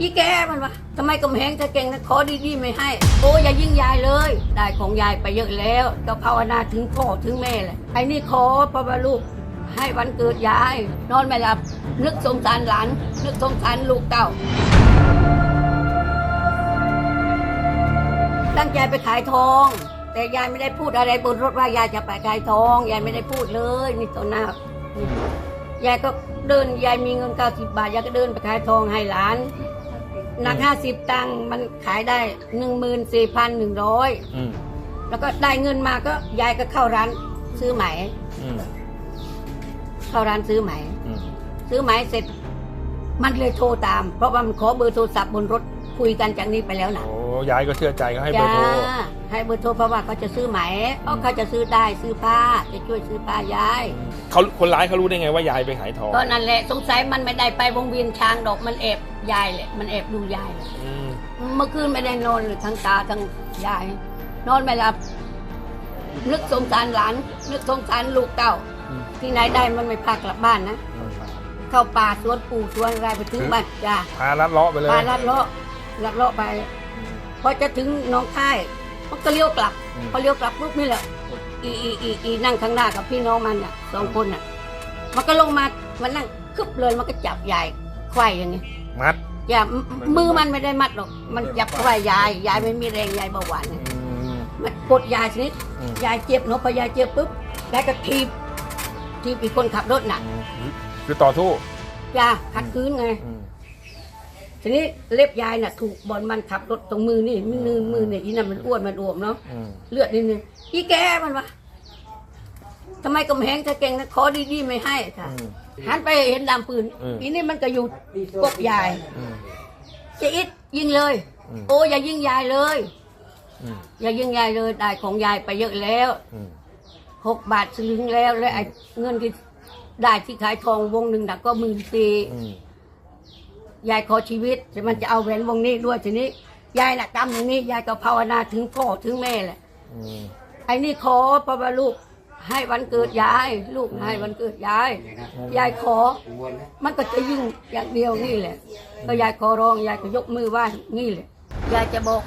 อีแกมันวะทำไมกำแพงเธอเก่งนะขอดีๆไม่ให้ โอ้อย่ายิ่งยายเลย ได้ของยายไปเยอะแล้วก็ภาวนาถึงพ่อถึงแม่เลยไอ้นี่ขอพราะว่าลูกให้วันเกิดยาย นอนไม่หลับ นึกสงสารหลาน นึกสงสารลูกเต้าตั้งใจไปขายทอง แต่ยายไม่ได้พูดอะไรบนรถว่ายายจะไปขายทอง ยายไม่ได้พูดเลยนี่ตัวหน้านี่ยายก็เดินยายมีเงินเก้าสิบบาทยายก็เดินไปขายทองให้หลาน หนักห้าสิบตังค์มันขายได้หนึ่งหมื่นสี่พันหนึ่งร้อยอืมแล้วก็ได้เงินมาก็ยายก็เข้าร้านซื้อไหม อืมเข้าร้านซื้อไหม อืมซื้อไหมเสร็จ มันเลยโทรตาม เพราะว่ามันขอเบอร์โทรศัพท์บนรถคุยกันจากนี้ไปแล้วนะโอ้ ยายก็เชื่อใจก็ให้เบอร์โทรจ้าให้เบอร์โทรเพราะว่าเขาจะซื้อไหมเพราะเขาจะซื้อได้ซื้อผ้าจะช่วยซื้อผ้ายายเขาคนร้ายเขารู้ได้ไงว่ายายไปขายทองก็นั่นแหละสงสัยมันไม่ได้ไปวงเวียนช้างดอกมันแอบยายแหละมันแอบดูยายแหละอืมเมื่อคืนไม่ได้นอนเลยทั้งตาทั้งยาย นอนไม่หลับนึกสงสารหลาน นึกสงสารลูกเต้าอืมที่ไหนได้มันไม่พากลับบ้านนะอืมเข้าป่าสวนปู่สวนอะไรไปถึงบ้านจ้าพาลัดเลาะไปเลยพาลัดเลาะลัดเลาะไปอืม พอจะถึงหน้องค่ายมันก็เลี้ยวกลับ อืม พอเลี้ยวกลับปุ๊บนี่แหละอีอีอีอีนั่งข้างหน้ากับพี่น้องมันอะสองคนอะ มันก็ลงมามันนั่งคึบเลยมันก็จับยายไขว้อย่างนี้มัด อย่ามือมันไม่ได้มัดหรอกมันจับไขว้ยายยายไม่มีแรงยายเบาหวานอืเนี่ยมมันกดยายชนิดอืม ยายเจ็บเนาะพอยายเจ็บปุ๊บยายก็ทีบทีบอีกคนขับรถน่ะอืมคือต่อสู้ ยาขัดคืนไง อืม ทีนี้เล็บยายน่ะถูกบอลมันขับรถตรงมือนี่มือมือเนี่ยอีนั่นมันอ้วนมันอวมเนาะอืม เลือดนิดนึงอีแกมันวะทำไมกำแพงเธอเก่งนะขอดีๆไม่ให้ค่ะอืมหันไปเห็นดำปืนอืม อีนี่มันก็อยู่กบยายอืมจะอิดยิงเลย อืม โอ้อย่ายิงยายเลย อืมอย่ายิงยายเลยได้ของยายไปเยอะแล้ว อืมหกบาทสลึงแล้วและไอ้เงินที่ได้ที่ขายทองวงหนึ่งน่ะก็หมื่นสี่อืม ยายขอชีวิตแต่มันจะเอาแหวนวงนี้ด้วยทีนี้ ยายน่ะกำอย่างนี้ ยายก็ภาวนาถึงพ่อถึงแม่แหละอืมไอ้นี่ขอเพราะว่าลูกให้วันเกิดยาย ลูกให้วันเกิดยาย ยายขอ มันก็จะยิ่งอย่างเดียวนี่แหละก็ยายขอร้องยายก็ยกมือไหว้นี่แหละยายจะบอก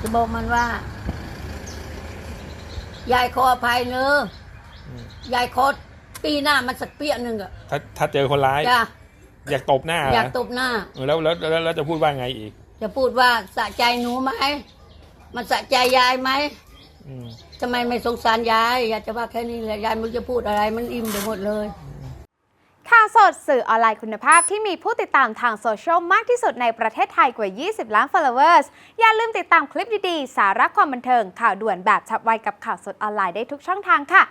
จะบอกมันว่า ยายขออภัยเนอะยายขอตีหน้ามันสักเปี้ยหนึ่งอะถ้าถ้าเจอคนร้ายจ้ะ อยากตบหน้าเหรอยากตบหน้า เออแล้วแล้วแล้วแล้วจะพูดว่าไงอีก จะพูดว่าสะใจหนูไหมมันสะใจยายไหมอืมทำไมไม่สงสารยาย อยากจะว่าแค่นี้แหละยายไม่รู้จะพูดอะไรมันอิ่มไปหมดเลย ข่าวสดสื่อออนไลน์คุณภาพที่มีผู้ติดตามทางโซเชียลมากที่สุดในประเทศไทยกว่า 20 ล้าน followers อย่าลืมติดตามคลิปดี ๆ สาระความบันเทิง ข่าวด่วนแบบฉับไวกับข่าวสดออนไลน์ได้ทุกช่องทางค่ะ